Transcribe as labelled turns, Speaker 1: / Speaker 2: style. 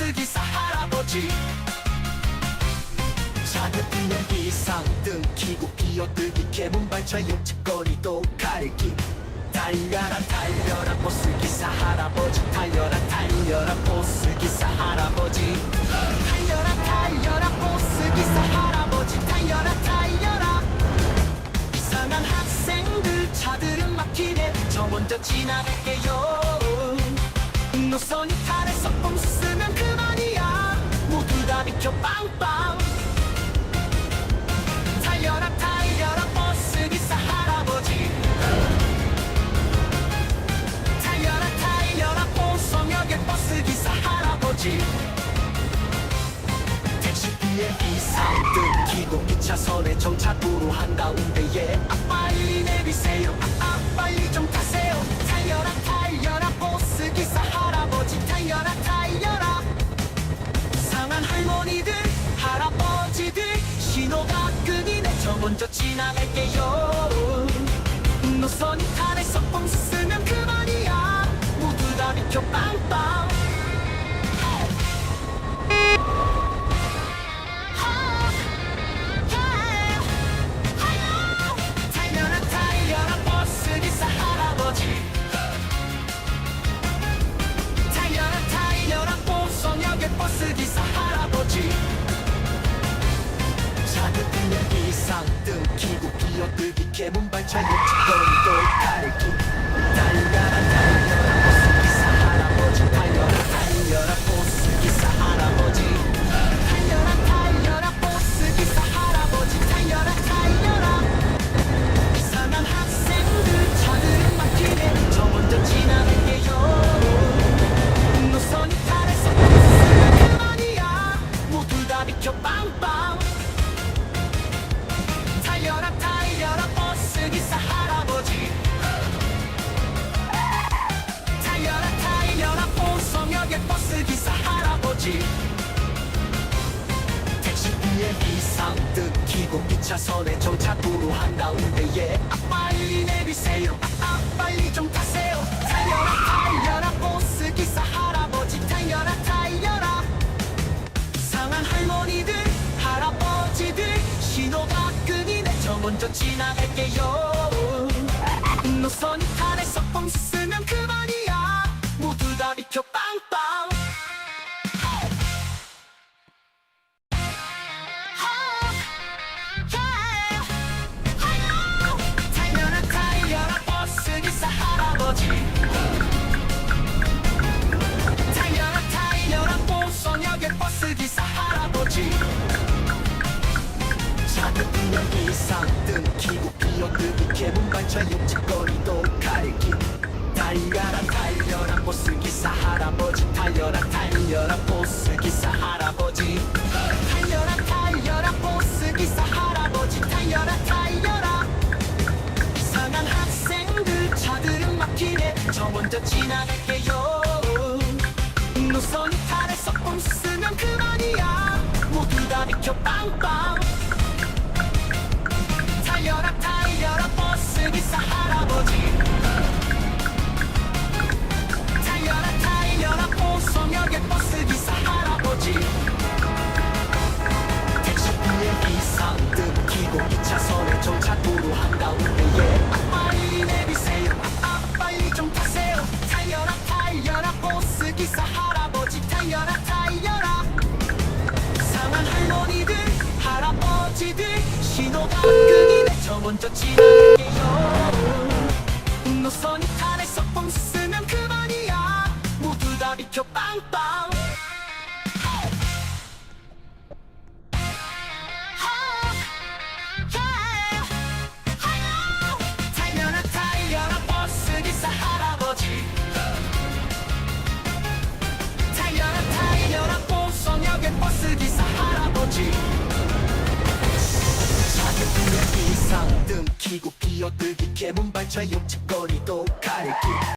Speaker 1: 할아버지. 자극이는 비상등 키고 기어들기 개문발차 용치거리도 가리기 달려라 달려라 보스기사 할아버지. 달려라 달려라 보스기사 할아버지. 달려라 달려라 보스기사 할아버지. 달려라 달려라. 이상한 학생들 차들은 막히네. 저 먼저 지나갈게요. 노선이 켜 빵빵. 달려라 달려라 버스기사 할아버지. 달려라 달려라 보성역의 버스기사 할아버지. 택시비에 비상등 키고 2차선에 정차 도로 한가운데에 한 할머니들 할아버지들 신호가 끄기네. 저 먼저 지나갈게요. 노선이 탈에서 뻥 쓰면 그만이야. 모두 다 비켜 빵 기어들기 개문 할아버지. 택시비에 비상등 키고 2차선에 정차도로 한 가운데에 아 빨리 내리세요. 아, 아 빨리 좀 타세요. 달려라 달려라 버스 기사 할아버지 달려라 달려라. 상한 할머니들 할아버지들 신호가 끄기네. 저 먼저 지나갈 이상등 키고 기어들기 개문발차 욕짓거리도 가리기 달려라 달려라 보스 기사 할아버지 달려라 달려라 보스 기사 할아버지 먼저 지나갈게요. 노선이 탈에서 뻥 쓰면 그만이야. 모두 다 비켜 빵빵 기어들기 개문발차 욕짓거리도 가리기